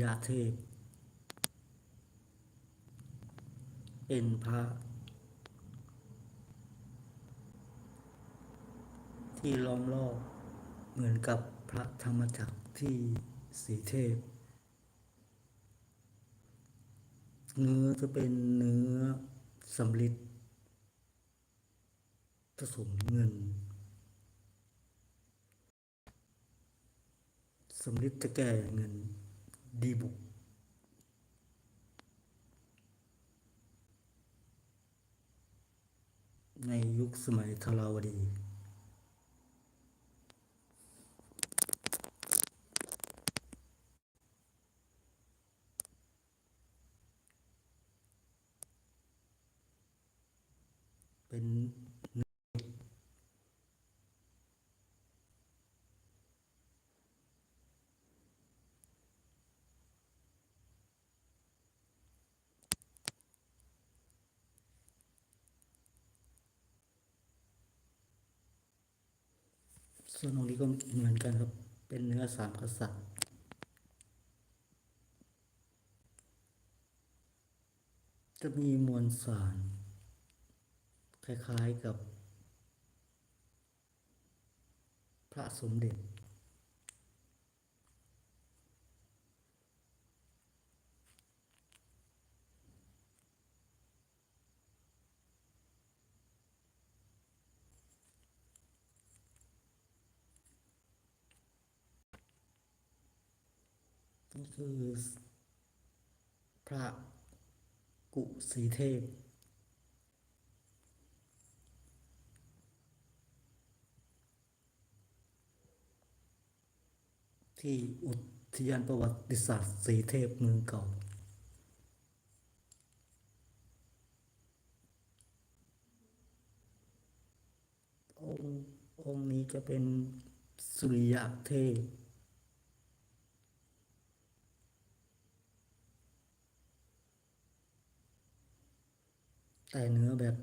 ยาเทพเป็นพระ ที่ล้อมรอบเหมือนกับพระธรรมจักรที่สีเทพ เนื้อจะเป็นเนื้อสำลิดผสมเงินสำลิดจะแก่เงิน ดีบุกในยุคสมัยธาราวดี เป็น ส่วนตรงนี้ก็เหมือนกันครับ เป็นเนื้อสามกษัตริย์จะมีมวลสาร คล้ายๆกับ พระสมเด็จ นี่คือพระกุสีเทพ ที่อุทยานประวัติศาสตร์สีเทพเมืองเก่าองค์งนี้จะเป็นสุริยะเทพ แต่เนื้อแบบ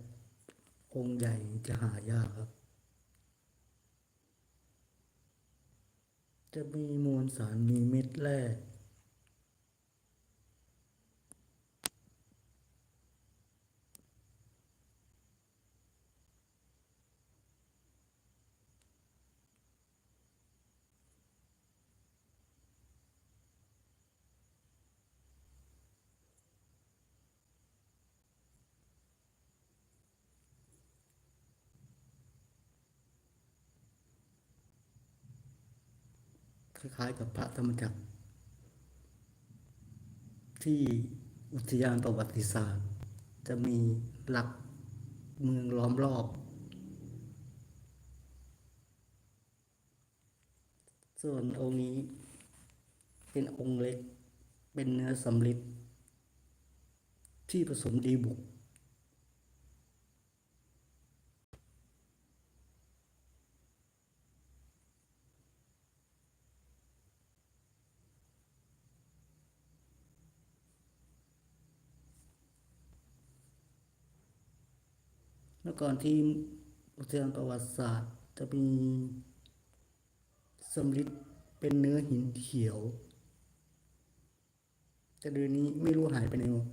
องค์ใหญ่จะหายากครับ จะมีมวลสารมีเม็ดแร่ คล้าย ๆ กับพระธรรมจักร ที่อุทยานประวัติศาสตร์ จะมีหลักเมืองล้อมรอบ ส่วนองค์นี้เป็นองค์เล็ก เป็นเนื้อสำลิดที่ผสมดีบุก เมื่อก่อนที่อุทยานประวัติศาสตร์ จะมีสำริดเป็นเนื้อหินเขียว แต่เดี๋ยวนี้ไม่รู้หายไปไหนหมด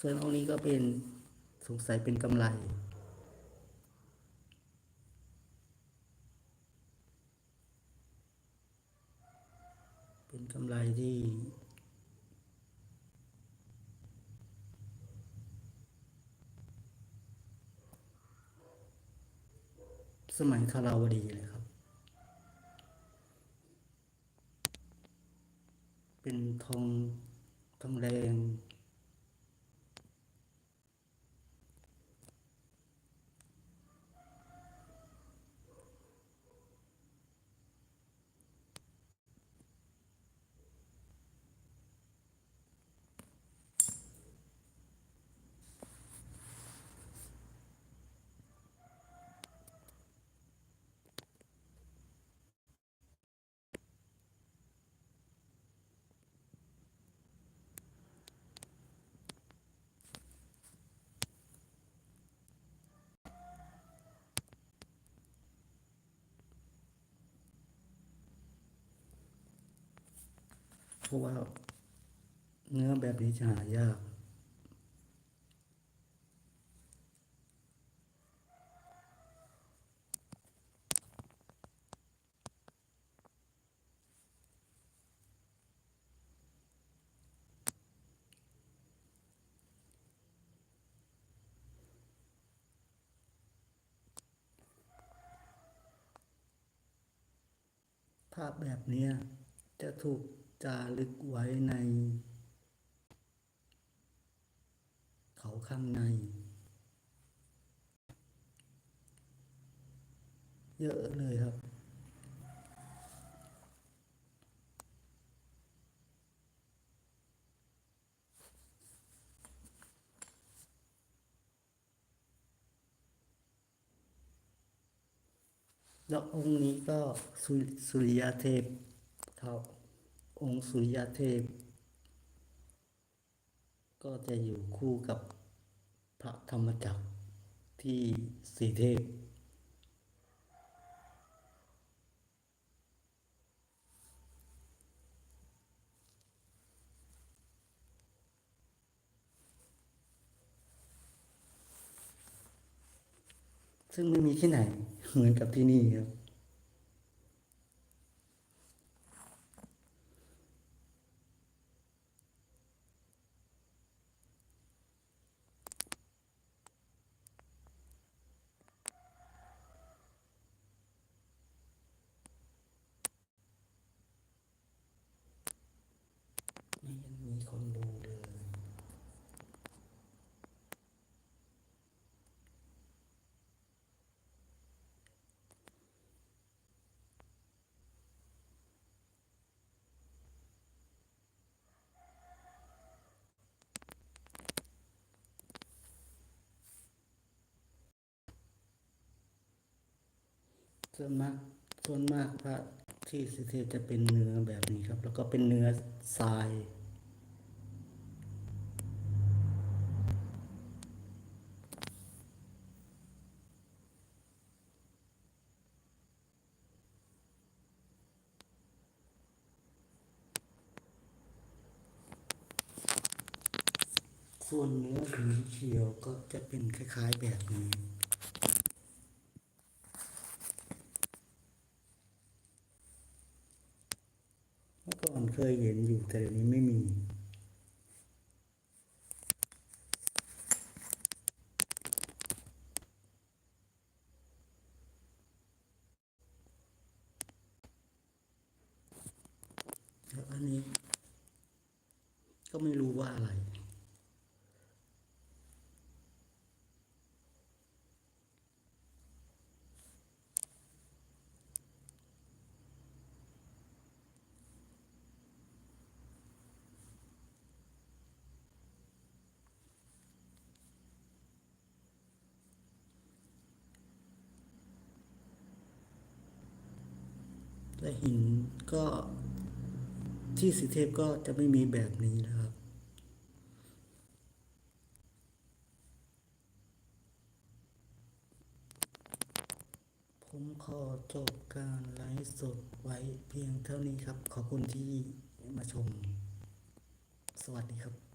ส่วนองค์นี้ก็เป็นสงสัยเป็นกำไร เป็นกำไรที่ สมัยคาราวดีเลยครับ เป็นทองทองแดง เพราะว่าเนื้อแบบนี้จะหายาก ภาพแบบนี้จะถูก จารึกไว้ใน เขาข้างใน เยอะเลยครับ แล้วองค์นี้ก็สุสุริยเทพเท่า องค์สุริยเทพ ก็จะอยู่คู่กับพระธรรมจักรที่สีเทพ ซึ่งไม่มีที่ไหนเหมือนกับที่นี่ครับ ไม่ยังมีคนดูเลย ส่วนมากส่วนมากพระที่สิเทจะเป็นเนื้อแบบนี้ครับ แล้วก็เป็นเนื้อทรายส่วนเนื้อสีเขียวก็จะเป็นคล้ายๆแบบนี้ เมื่อก่อน เคยเห็นอยู่แต่เดี๋ยวนี้ไม่มี แล้วอันนี้ ก็ไม่รู้ว่าอะไร และหินก็ที่สีเทพก็จะไม่มีแบบนี้นะครับ ผมขอจบการไลฟ์สดไว้เพียงเท่านี้ครับ ขอบคุณที่มาชม สวัสดีครับ